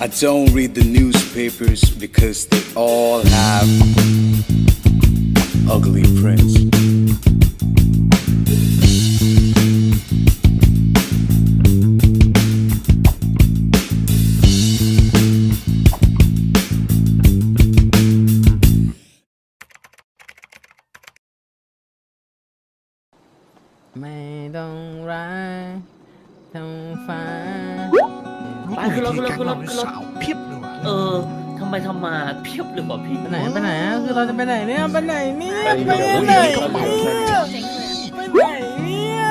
I don't read the newspapers because they all have ugly prints. Don't don't find. ร้ายเท่าฟ้าไปขึ้นรถขึ้นรถขึ้นรถขึ้นรถสาวเพียบเลยว่ะเออทำไมทำมาเพียบเลยว่ะพี่ ไปไหนไปไหนอะคือเราจะไปไหนเนี่ยไปไหนเนี่ยไปไหนโอ้ยเนี่ยกระเป๋าเงินไปไหนเนี่ย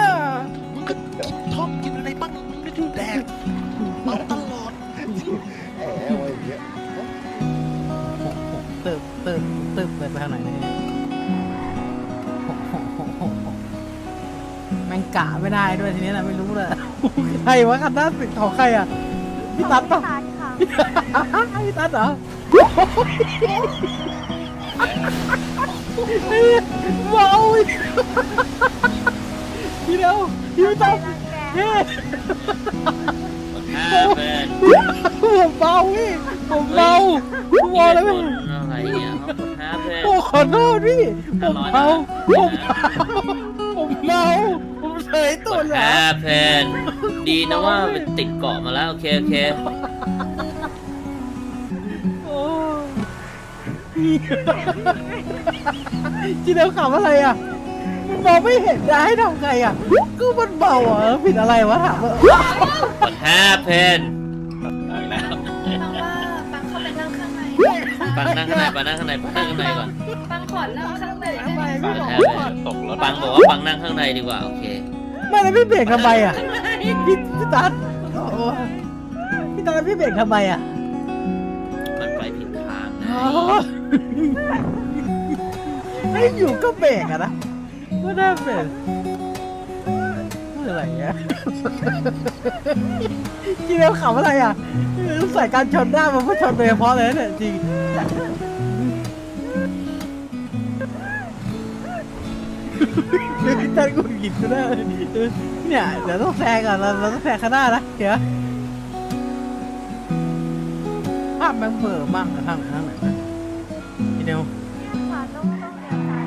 มึงก็กินทอมกินอะไรบ้างมึงไม่ได้แดกเมาตลอดตึบตึบตึบเลยไปทางไหนเนี่ยแม่งกะไม่ได้ด้วยทีนี้นะไม่รู้เลยใครวะคันด้านสิของใครอะ พี่ตัดปะตัดค่ะพี่ตัดเหรอเมาอีกพี่เดียวพี่ไม่ต้องรังแกเฮ้ห้าแฟนผมเมาพี่ผมเมาผมเมาแล้วคพี่นอะไรเนี่ยห้าแฟนโอ้ขอโทษพี่ผมเมาผมผมเมาผม เฉยตัวแล้ห้าวแฟนดีนะว่าไปติดเกาะมาแล้ว โอเค โอเค โอ้จีเดียวขับอะไรอะมันมองไม่เห็นจะให้ทำไงอะก็มันเบาอะผิดอะไรวะถามว่ากดห้าแฟนเพราะว่าปังเข้าไปนั่งข้างในปังนั่งข้างในปังนั่งข้างในปังนั่งข้างในก่อนปังขอนั่งข้างในทำไมปัพี่งบอกห้าว่าแฟนตกรถปังบอกว่าปังนั่งข้างในดีกว่า โอเค ไม่แล้วพี่เบรกทำไมอะพี่พี่ตัดโอ้พี่ตัดแล้วพี่เบรกทำไมอะมันไปผิดทางไงอ๋อให้อยู่ก็เบรกอะนะก็ได้เบรกพูดอะไรเงี้ยจีเดียวขับอะไรอะใส่การชนหน้ามันก็ชนโดยเฉพาะเลยนะเนี่ยจริง พี่ตันกูหยิบก็ได้เนี่ยเดี๋ยวต้องแซงก่อนเราเราต้องแซงข้างหน้านะเดี๋ยวภาพแมันเบื่อมากกระทั่งข้างไหนนะพี่เดียวขวาต้องต้องเลี้ยวซ้าย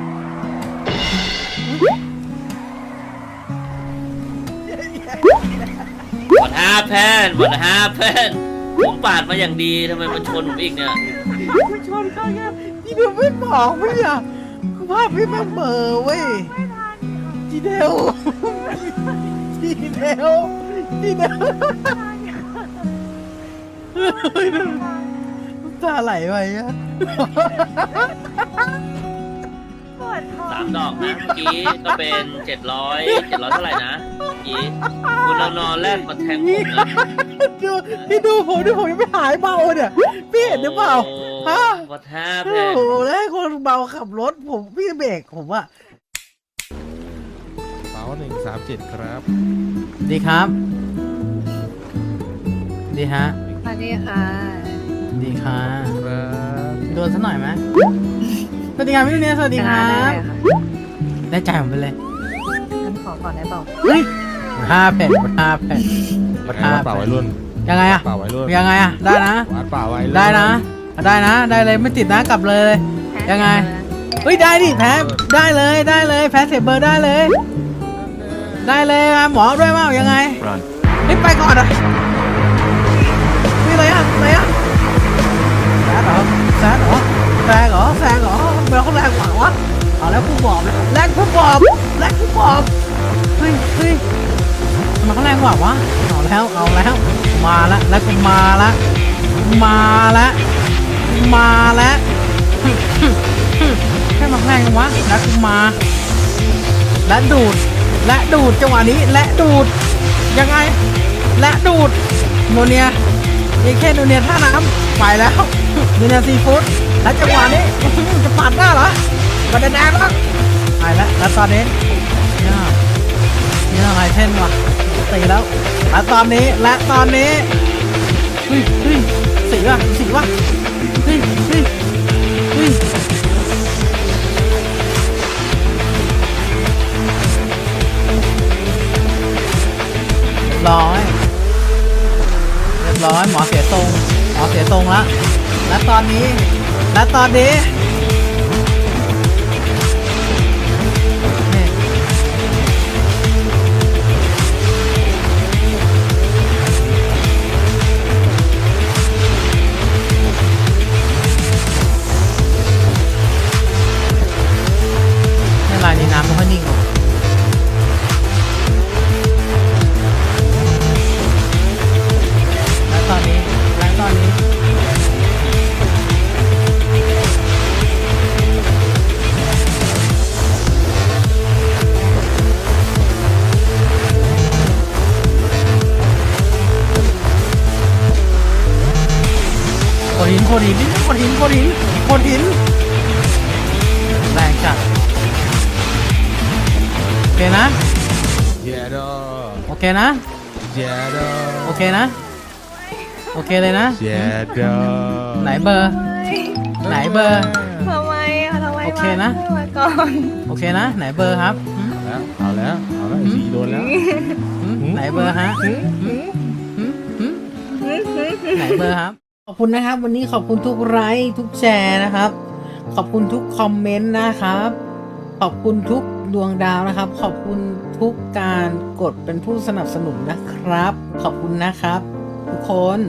กดห้าแฟนกดห้าแฟนผมปาดมาอย่างดีทำไมมันชนผมอีกเนี่ยไม่ชนข้าเนี้ยพี่เดียวไม่บอกพี่อะ ภาพพี่แมันเบื่อเว้ยไม่ทันจีเดียวจีเดียวจีเดียวเฮ้ยน้ำตาไหลไปอะปวดท้องสามดอกนะเมื่อกี้ก็เป็นเจ็ดร้อยเจ็ดร้อยเท่าไหร่นะเมื่อกี้คุณเอานอนแรกมาแทงผมนะดูพี่ดูผมดูผมยังไม่หายเบาเนี่ยพี่เห็นหรือเปล่า ฮะวัดห้าแพโอ้งโหแล้วให้คนเบาขับรถผมพี่เบรกผมอะเป๋าหนึ่งสามเจ็ดครับ ดีครับ ดีฮะ สวัสดีค่ะดีค่ะครับโดนสักหน่อยไหมสวัสดีครับพี่เนียสวัสดีครับ ได้ใจผมไปเลยงั้นขอก่อนได้เปล่าเฮ้ยห้าแผ่นหมดห้าแผ่นหมดห้าเป๋าแผ่ไว้นรุ่นยังไงอะเป๋าไว้รุ่นยังไงอะได้นะ วัดเป๋าไว้รุ่นได้นะ ได้นะ ได้เลยไม่ติดนะกลับเลยเลย ยังไง เฮ้ยได้ดิแพ้ได้เลยได้เลยแพ้เสียเบอร์ได้เลย ได้เลยอะหมอด้วยมั้งยังไงเฮ้ยไปก่อนอะมีอะไรอะอะไรอะแซงเหรอแซงเหรอแซงเหรอแซงเหรอทำไมเขาแรงกว่าวะเอาแล้วผู้บอบเลยแรงผู้บอบแรงผู้บอบเฮ้ยเฮ้ยทำไมเขาแรงกว่าวะเอาแล้วเอาแล้วมาละแล้วกูมาละมาละ มาและแค่มาแรงวะแล้วกูมา และดูด และดูดจังหวะนี้ และดูด ยังไง และดูดโนเนียนี่แค่โนเนียท่าน้ำไปแล้วโนเนียซีฟู้ดและจังหวะนี้จะปาดหน้าเหรอมาแดงแล้วไปแล้วแล้วตอนนี้เนี่ยเนี่ยอะไรเช่นวะตีแล้วและตอนนี้และตอนนี้เฮ้ยเฮ้ยสีวะสีวะ เรียบร้อยเรียบร้อยหมอเสียตรงหมอเสียตรงแล้วและตอนนี้และตอนนี้ หินโคดหินนี่โคดหินโคดหินโคดหินแรงจัดโอเคนะเยดอโอเคนะเยดอโอเคนะ โอเคเลยนะเยดอไหนเบอร์ ไหนเบอร์ ทำไมอะทำไมโอเคนะมาก่อนโอเคนะ ไหนเบอร์ครับหืมเอาแล้วเอาแล้วเอาแล้วไอ้สีโดนแล้วหืมไหนเบอร์ฮะหืมหืมหืมหืมไหนเบอร์ครับข อบคุณนะครับ วันนี้ขอบคุณทุกไลค์ทุกแชร์นะครับ ขอบคุณทุกคอมเมนต์นะครับ ขอบคุณทุกดวงดาวนะครับ ขอบคุณทุกการกดเป็นผู้สนับสนุนนะครับ ขอบคุณนะครับ ทุกคน